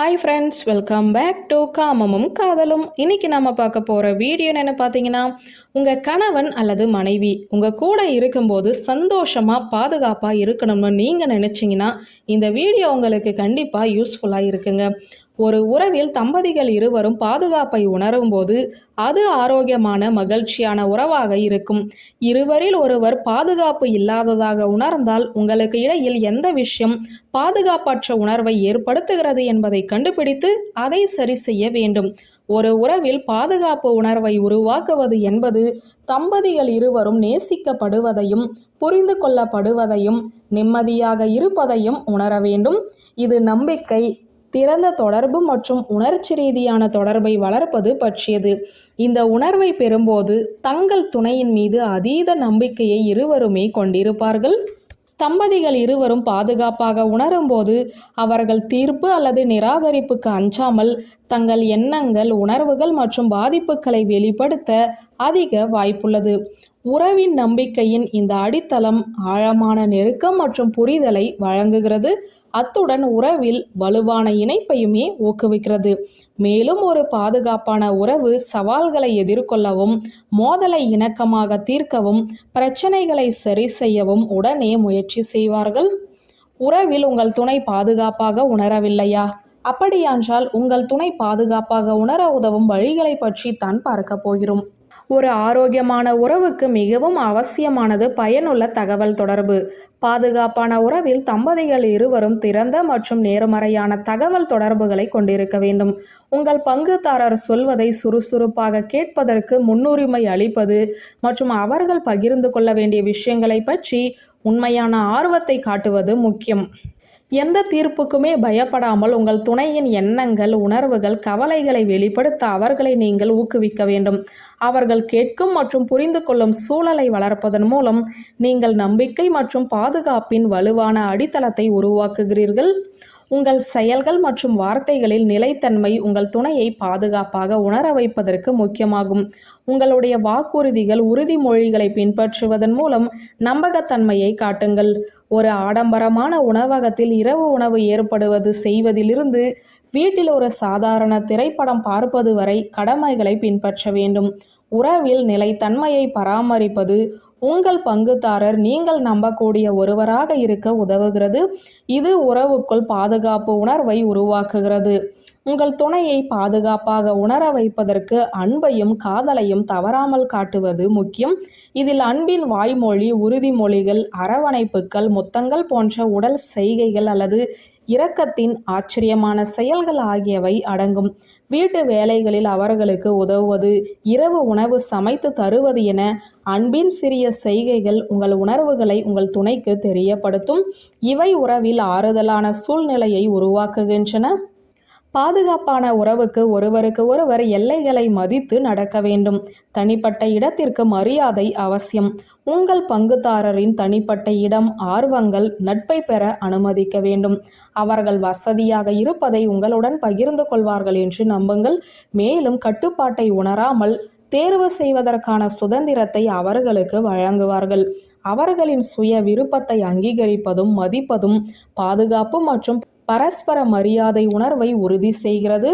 Hi friends welcome back to காமமும் காதலும் இன்னைக்கு நம்ம பார்க்க போகிற வீடியோ என்ன பார்த்தீங்கன்னா உங்கள் கணவன் அல்லது மனைவி உங்கள் கூட இருக்கும்போது சந்தோஷமாக பாதுகாப்பாக இருக்கணும்னு நீங்கள் நினச்சிங்கன்னா இந்த வீடியோ உங்களுக்கு கண்டிப்பாக யூஸ்ஃபுல்லாக இருக்குங்க. ஒரு உறவில் தம்பதிகள் இருவரும் பாதுகாப்பை உணரும் போது அது ஆரோக்கியமான மகிழ்ச்சியான உறவாக இருக்கும். இருவரில் ஒருவர் பாதுகாப்பு இல்லாததாக உணர்ந்தால் உங்களுக்கு இடையில் எந்த விஷயம் பாதுகாப்பற்ற உணர்வை ஏற்படுத்துகிறது என்பதை கண்டுபிடித்து அதை சரி செய்ய வேண்டும். ஒரு உறவில் பாதுகாப்பு உணர்வை உருவாக்குவது என்பது தம்பதிகள் இருவரும் நேசிக்கப்படுவதையும் புரிந்து கொள்ளப்படுவதையும் நிம்மதியாக இருப்பதையும் உணர வேண்டும். இது நம்பிக்கை திறந்த தொடர்பு மற்றும் உணர்ச்சி ரீதியான தொடர்பை வளர்ப்பது பற்றியது. இந்த உணர்வை பெறும்போது தங்கள் துணையின் மீது அதீத நம்பிக்கையை இருவருமே கொண்டிருப்பார்கள். தம்பதிகள் இருவரும் பாதுகாப்பாக உணரும்போது அவர்கள் தீர்ப்பு அல்லது நிராகரிப்புக்கு அஞ்சாமல் தங்கள் எண்ணங்கள் உணர்வுகள் மற்றும் பாதிப்புகளை வெளிப்படுத்த அதிக வாய்ப்புள்ளது. உறவின் நம்பிக்கையின் இந்த அடித்தளம் ஆழமான நெருக்கம் மற்றும் புரிதலை வழங்குகிறது. அத்துடன் உறவில் வலுவான இணைப்பையுமே ஊக்குவிக்கிறது. மேலும் ஒரு பாதுகாப்பான உறவு சவால்களை எதிர்கொள்ளவும் மோதலை இணக்கமாக தீர்க்கவும் பிரச்சனைகளை சரி செய்யவும் உடனே முயற்சி செய்வார்கள். உறவில் உங்கள் துணை பாதுகாப்பாக உணரவில்லையா? அப்படியான்றால் உங்கள் துணை பாதுகாப்பாக உணர உதவும் வழிகளை பற்றி தான் பார்க்க போகிறோம். ஒரு ஆரோக்கியமான உறவுக்கு மிகவும் அவசியமானது பயனுள்ள தகவல் தொடர்பு. பாதுகாப்பான உறவில் தம்பதிகள் இருவரும் திறந்த மற்றும் நேர்மறையான தகவல் தொடர்புகளை கொண்டிருக்க வேண்டும். உங்கள் பங்குதாரர் சொல்வதை சுறுசுறுப்பாக கேட்பதற்கு முன்னுரிமை அளிப்பது மற்றும் அவர்கள் பகிர்ந்து கொள்ள வேண்டிய விஷயங்களை பற்றி உண்மையான ஆர்வத்தை காட்டுவது முக்கியம். எந்த தீர்ப்புக்குமே பயப்படாமல் உங்கள் துணையின் எண்ணங்கள் உணர்வுகள் கவலைகளை வெளிப்படுத்த அவர்களை நீங்கள் ஊக்குவிக்க வேண்டும். அவர்கள் கேட்கும் மற்றும் புரிந்து கொள்ளும் சூழலை வளர்ப்பதன் மூலம் நீங்கள் நம்பிக்கை மற்றும் பாதுகாப்பின் வலுவான அடித்தளத்தை உருவாக்குகிறீர்கள். உங்கள் செயல்கள் மற்றும் வார்த்தைகளில் நிலைத்தன்மை உங்கள் துணையை பாதுகாப்பாக உணர வைப்பதற்கு முக்கியமாகும். உங்களுடைய வாக்குறுதிகள் உறுதிமொழிகளை பின்பற்றுவதன் மூலம் நம்பகத்தன்மையை காட்டுங்கள். ஒரு ஆடம்பரமான உணவகத்தில் இரவு உணவு ஏற்படுவது செய்வதிலிருந்து வீட்டில் ஒரு சாதாரண திரைப்படம் பார்ப்பது வரை கடமைகளை பின்பற்ற வேண்டும். உறவில் நிலைத்தன்மையை பராமரிப்பது உங்கள் பங்குதாரர் நீங்கள் நம்பக்கூடிய ஒருவராக இருக்க உதவுகிறது. இது உறவுக்குள் பாதுகாப்பு உணர்வை உருவாக்குகிறது. உங்கள் துணையை பாதுகாப்பாக உணர வைப்பதற்கு அன்பையும் காதலையும் தவறாமல் காட்டுவது முக்கியம். இதில் அன்பின் வாய்மொழி உறுதிமொழிகள் அரவணைப்புகள் முத்தங்கள் போன்ற உடல் செய்கைகள் அல்லது இரக்கத்தின் ஆச்சரியமான செயல்கள் ஆகியவை அடங்கும். வீட்டு வேலைகளில் அவர்களுக்கு உதவுவது இரவு உணவு சமைத்து தருவது என அன்பின் சிறிய செய்கைகள் உங்கள் உணர்வுகளை உங்கள் துணைக்கு தெரியப்படுத்தும். இவை உறவில் ஆறுதலான சூழ்நிலையை உருவாக்குகின்றன. பாதுகாப்பான உறவுக்கு ஒருவருக்கு ஒருவர் எல்லைகளை மதித்து நடக்க வேண்டும். தனிப்பட்ட இடத்திற்கு மரியாதை அவசியம். உங்கள் பங்குதாரரின் தனிப்பட்ட இடம் ஆர்வங்கள் நட்பை பெற அனுமதிக்க வேண்டும். அவர்கள் வசதியாக இருப்பதை உங்களுடன் பகிர்ந்து கொள்வார்கள் என்று நம்புங்கள். மேலும் கட்டுப்பாட்டை உணராமல் தேர்வு செய்வதற்கான சுதந்திரத்தை அவர்களுக்கு வழங்குவார்கள். அவர்களின் சுய விருப்பத்தை அங்கீகரிப்பதும் மதிப்பதும் பாதுகாப்பு மற்றும் பரஸ்பர மரியாதை உணர்வை உறுதி செய்கிறது.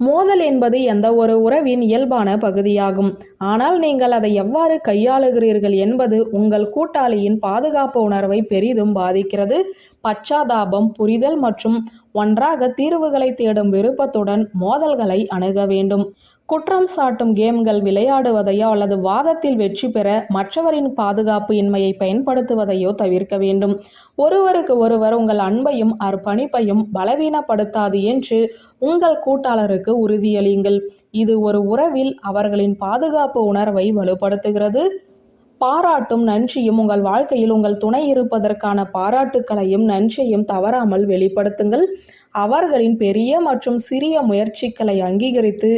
மோதல் என்பது எந்த ஒரு உறவின் இயல்பான பகுதியாகும். ஆனால் நீங்கள் அதை எவ்வாறு கையாளுகிறீர்கள் என்பது உங்கள் கூட்டாளியின் பாதுகாப்பு உணர்வை பெரிதும் பாதிக்கிறது. பச்சாதாபம் புரிதல் மற்றும் ஒன்றாக தீர்வுகளை தேடும் விருப்பத்துடன் மோதல்களை அணுக வேண்டும். குற்றம் சாட்டும் கேம்கள் விளையாடுவதையோ அல்லது வாதத்தில் வெற்றி பெற மற்றவரின் பாதுகாப்பு இன்மையை பயன்படுத்துவதையோ தவிர்க்க வேண்டும். ஒருவருக்கு ஒருவர் உங்கள் அன்பையும் அர்ப்பணிப்பையும் பலவீனப்படுத்தாது என்று உங்கள் கூட்டாளருக்கு உறுதியளியுங்கள். இது ஒரு உறவில் அவர்களின் பாதுகாப்பு உணர்வை வலுப்படுத்துகிறது. பாராட்டும் நன்றியும் உங்கள் வாழ்க்கையில் உங்கள் துணை இருப்பதற்கான பாராட்டுக்களையும் நன்றியையும் தவறாமல் வெளிப்படுத்துங்கள். அவர்களின் பெரிய மற்றும் சிறிய முயற்சிகளை அங்கீகரித்து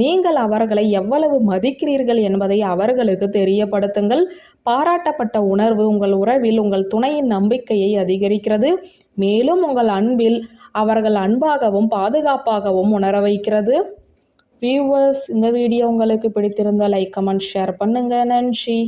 நீங்கள் அவர்களை எவ்வளவு மதிக்கிறீர்கள் என்பதை அவர்களுக்கு தெரியப்படுத்துங்கள். பாராட்டப்பட்ட உணர்வு உங்கள் உறவில் உங்கள் துணையின் நம்பிக்கையை அதிகரிக்கிறது. மேலும் உங்கள் அன்பில் அவர்கள் அன்பாகவும் பாதுகாப்பாகவும் உணர வைக்கிறது. வியூவர்ஸ் இந்த வீடியோ உங்களுக்கு பிடித்திருந்த லைக் கமெண்ட் ஷேர் பண்ணுங்க. நன்றி.